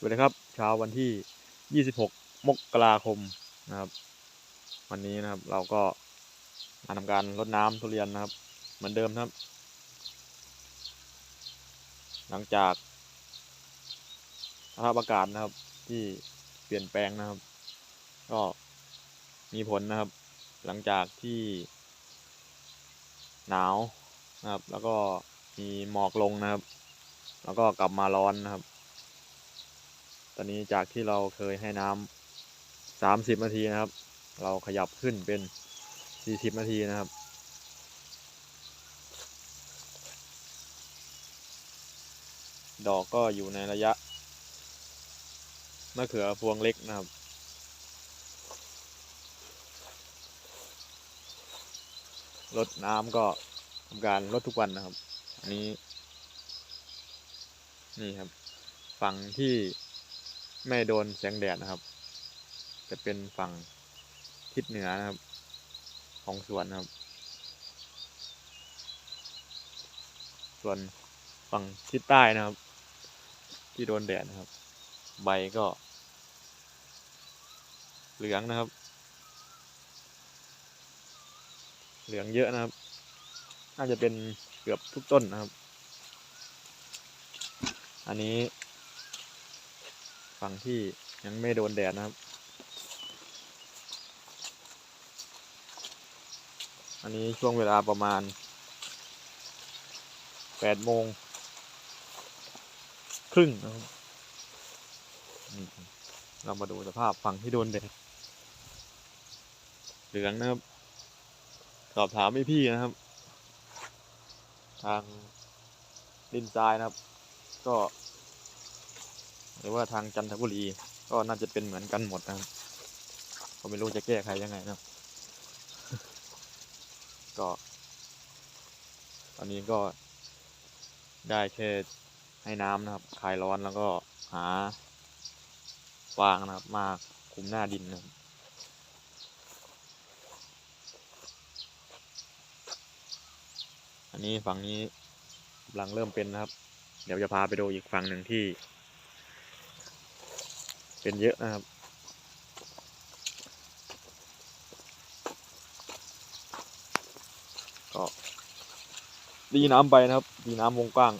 สวัสดีครับเช้าวันที่ 26 มกราคมนะครับ วันนี้นะครับเราก็มาทำการรดน้ำทุเรียนนะครับ เหมือนเดิมนะครับ หลังจากสภาพอากาศนะครับที่เปลี่ยนแปลงนะครับ ก็มีผลนะครับ หลังจากที่หนาวนะครับ แล้วก็มีหมอกลงนะครับ แล้วก็กลับมาร้อนนะครับ ตอนนี้จากที่เราเคยให้น้ำสามสิบนาทีนะครับ เราขยับขึ้นเป็นสี่สิบนาทีนะครับดอกก็อยู่ในระยะมะเขือพวงเล็กนะครับ ลดน้ำก็ทำการลดทุกวันนะครับ อันนี้ นี่ครับ ฝั่งที่ ไม่โดนแสงแดดนะครับ จะเป็นฝั่งทิศเหนือนะครับ ของสวนนะครับ ส่วนฝั่งทิศใต้นะครับ ที่โดนแดดนะครับ ใบก็ เหลืองนะครับ เหลืองเยอะนะครับ น่าจะเป็นเกือบทุกต้นนะครับ อันนี้ ฝั่งที่ยังไม่โดนแดดนะครับ อันนี้ช่วงเวลาประมาณแปดโมงครึ่งนะครับเรามาดูสภาพฝั่งที่โดนแดดเหลืองนะครับ สอบถามพี่พี่นะครับ ทางดินทรายนะครับ ก็ หรือว่าทางจันทบุรีก็น่าจะเป็นเหมือนกันหมดนะครับก็ไม่รู้จะแก้ไขยังไงนะก็ ตอนนี้ก็ได้แค่ให้น้ำนะครับคลายร้อนแล้วก็หาฟางนะครับ มาคุมหน้าดินนะครับอันนี้ฝั่งนี้กำลังเริ่มเป็นนะครับ เดี๋ยวจะพาไปดูอีกฝั่งหนึ่งที่ เป็นเยอะนะครับ ก็ดีน้ำไปนะครับ ดีน้ำวงกว้าง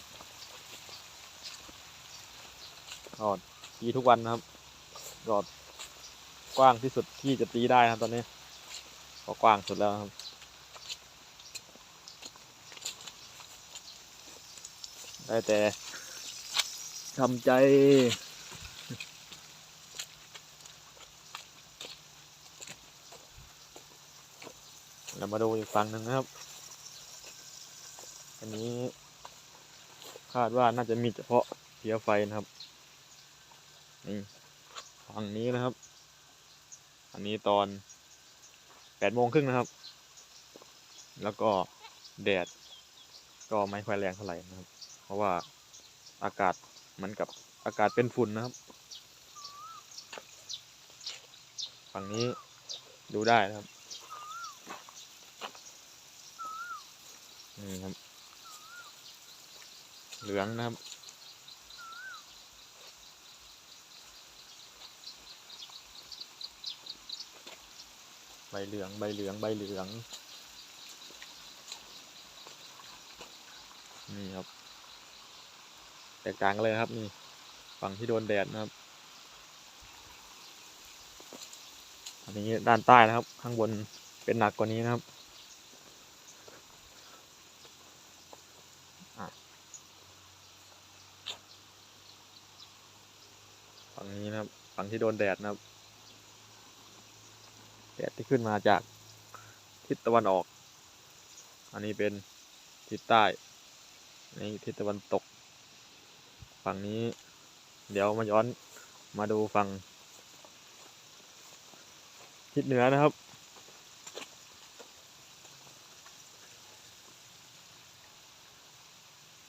ก็ตีทุกวันนะครับก็กว้างที่สุดที่จะตีได้นะครับตอนนี้ก็กว้างสุดแล้วครับได้แต่ทำใจ เรามาดูอีกฝั่งหนึ่งนะครับ อันนี้คาดว่าน่าจะมีเฉพาะเพียไฟนะครับ นี่ฝั่งนี้นะครับ อันนี้ตอนแปดโมงครึ่งนะครับ แล้วก็แดดก็ไม่ค่อยแรงเท่าไหร่นะครับ เพราะว่าอากาศมือนกับอากาศเป็นฝุ่นนะครับ ฝั่งนี้ดูได้นะครับ นี่ครับ เหลืองนะครับ ใบเหลืองใบเหลืองใบเหลือง นี่ครับ แตกต่างกันเลยครับนี่ฝั่งที่โดนแดดนะครับ อันนี้ด้านใต้นะครับ ข้างบนเป็นหนักกว่านี้นะครับ ฝั่งนี้นะครับ ฝั่งที่โดนแดดนะครับ แดดที่ขึ้นมาจากทิศตะวันออก อันนี้เป็นทิศใต้นนี้ทิศตะวันตก ฝั่งนี้ เดี๋ยวมาย้อนมาดูฝั่งทิศเหนือนะครับ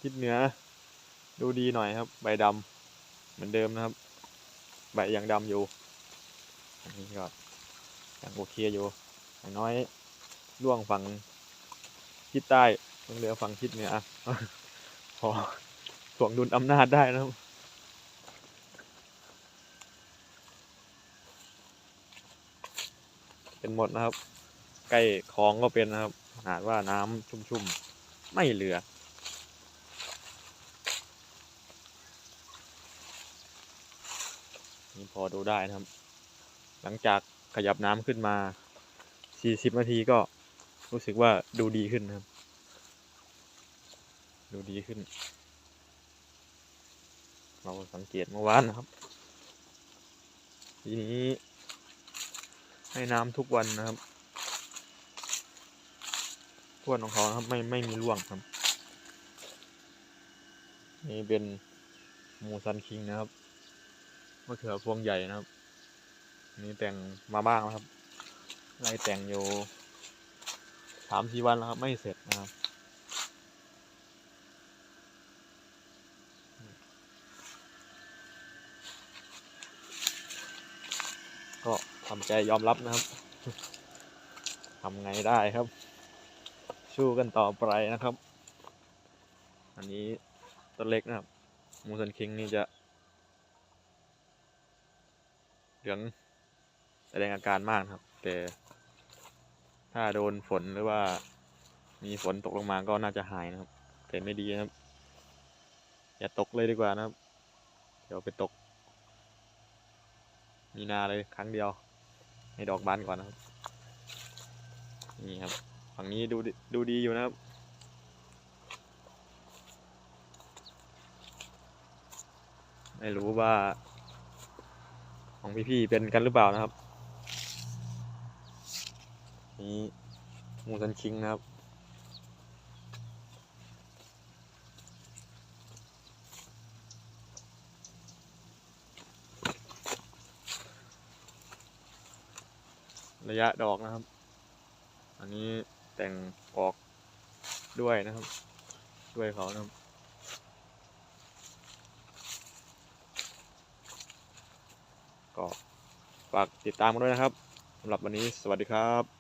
ทิศเหนือ ดูดีหน่อยครับ ใบดำเหมือนเดิมนะครับ ใบยังดำอยู่ อันนี้ก็ยังโอเคอยู่อย่างน้อยล่วงฝั่งทิศใต้ลงเรือฝั่งทิศเหนือพอถ่วงดุลอำนาจได้นะครัเป็นหมดนะครับ ใกล้คลองก็เป็นนะครับ หาว่าน้ำชุ่มๆ ไม่เหลือ อดูได้นะครับ หลังจากขยับน้ำขึ้นมา 40 นาทีก็รู้สึกว่าดูดีขึ้นนะครับ ดูดีขึ้น เราสังเกตเมื่อวานนะครับ ทีนี้ ให้น้ำทุกวันนะครับทวนของเขาครับไม่ไม่มีร่วงครับ นี่เป็นมูซันคิงนะครับะเขือพวงใหญ่นะครับ นี่แต่งมาบ้างแล้วครับ ไล่แต่งอยู่สามสี่วันแล้วครับ ไม่เสร็จนะครับ ก็ทำใจยอมรับนะครับทำไงได้ครับ สู้กันต่อไปนะครับ อันนี้ต้นเล็กนะครับ มูสันคิงนี่จะ เหลืองแสดงอาการมากนะครับ แต่ ถ้าโดนฝนหรือว่า มีฝนตกลงมาก็น่าจะหายนะครับ แต่ไม่ดีนะครับ อย่าตกเลยดีกว่านะครับ เดี๋ยวไปตก มีนาเลยครั้งเดียว ให้ดอกบานก่อนนะครับ นี่ครับ ฝั่งนี้ดูดิดูดีอยู่นะครับไม่รู้ว่า ของพี่ๆเป็นกันหรือเปล่านะครับ นี่มูซันคิงนะครับระยะดอกนะครับ อันนี้แต่งออกด้วยนะครับ ด้วยเขานะครับ ก็ฝากติดตามกันด้วยนะครับสำหรับวันนี้สวัสดีครับ